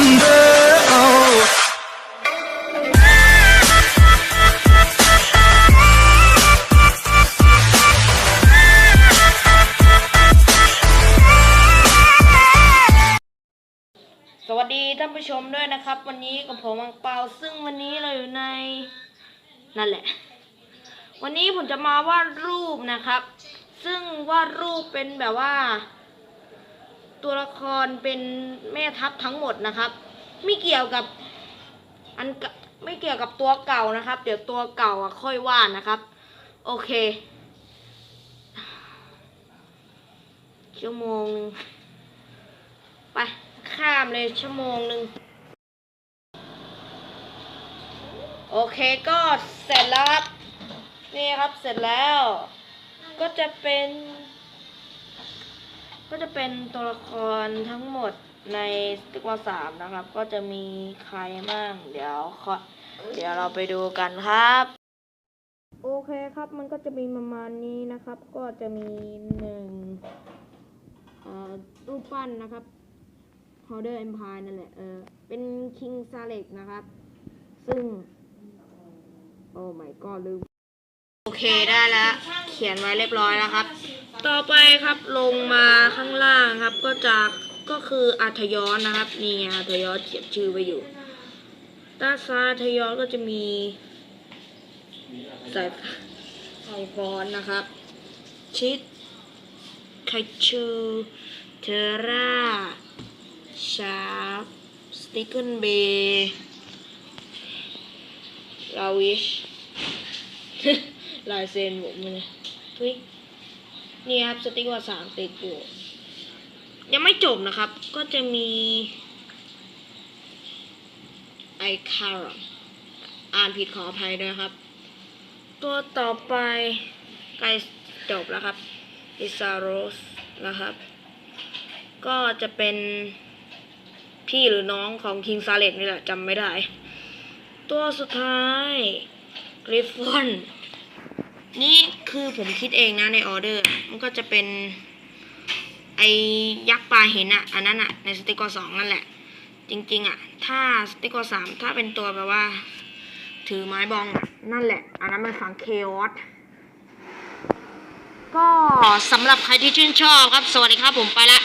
under. Oh. สวัสดีท่านผู้ชมด้วยนะครับ วันนี้กับผมอังเปาซึ่งวันนี้เราอยู่ในนั่นแหละ วันนี้ผมจะมาวาดรูปนะครับ ซึ่งวาดรูปเป็นแบบว่า ตัวละครเป็นแม่ทัพทั้งหมดนะครับ ไม่เกี่ยวกับอันไม่เกี่ยวกับตัวเก่านะครับ เดี๋ยวตัวเก่าอะค่อยวาดนะครับ โอเค ชั่วโมงหนึ่งไปข้ามเลยชั่วโมงหนึ่งโอเคก็เสร็จแล้วครับ นี่ครับเสร็จแล้ว ก็จะเป็น ก็จะเป็นตัวละครทั้งหมดในสติกวาสามนะครับ ก็จะมีใครบ้างเดี๋ยวขอเดี๋ยวเราไปดูกันครับ โอเคครับมันก็จะมีประมาณนี้นะครับ ก็จะมีหนึ่งเอ่อรูปปั้นนะครับ Powder Empire นั่นแหละเออเป็น King s a l e k นะครับ ซึ่ง โอ้ my god ลืม โอเคได้แล้ว เขียนไว้เรียบร้อยแล้วครับ ต่อไปครับลงมาข้างล่างครับ ก็จะก็คืออัธยอนนะครับ นี่ไงอัธยอนเขียนชื่อไว้อยู่ด้านซ้ายอัธยอนก็จะมีสายสายฟอนนะครับ ชิดไคชูเทราชาร์ปสติกเกิลเบย์ลาวิชลายเซ็นผมเลยทุย นี่ครับสติ๊กว่าสามติดอยู่ยังไม่จบนะครับ ก็จะมีไอคาร์อ่านผิดขออภัยด้วยครับ ตัวต่อไปใกล้จบแล้วครับอิซาโรสนะครับ ก็จะเป็นพี่หรือน้องของคิงซาเลกนี่แหละจำไม่ได้ ตัวสุดท้ายกริฟฟอน นี่ คือผมคิดเองนะในออเดอร์ มันก็จะเป็น ไอยักษ์ปลาเห็นอะอันนั้นอะในสติกเกอร์สองนั่นแหละ จริง ๆอะถ้าสติกเกอร์สามถ้าเป็นตัวแบบว่า ถือไม้บองอะนั่นแหละ อันนั้นมันฝังเคออสก็สำหรับใครที่ชื่นชอบครับ สวัสดีครับผมไปละ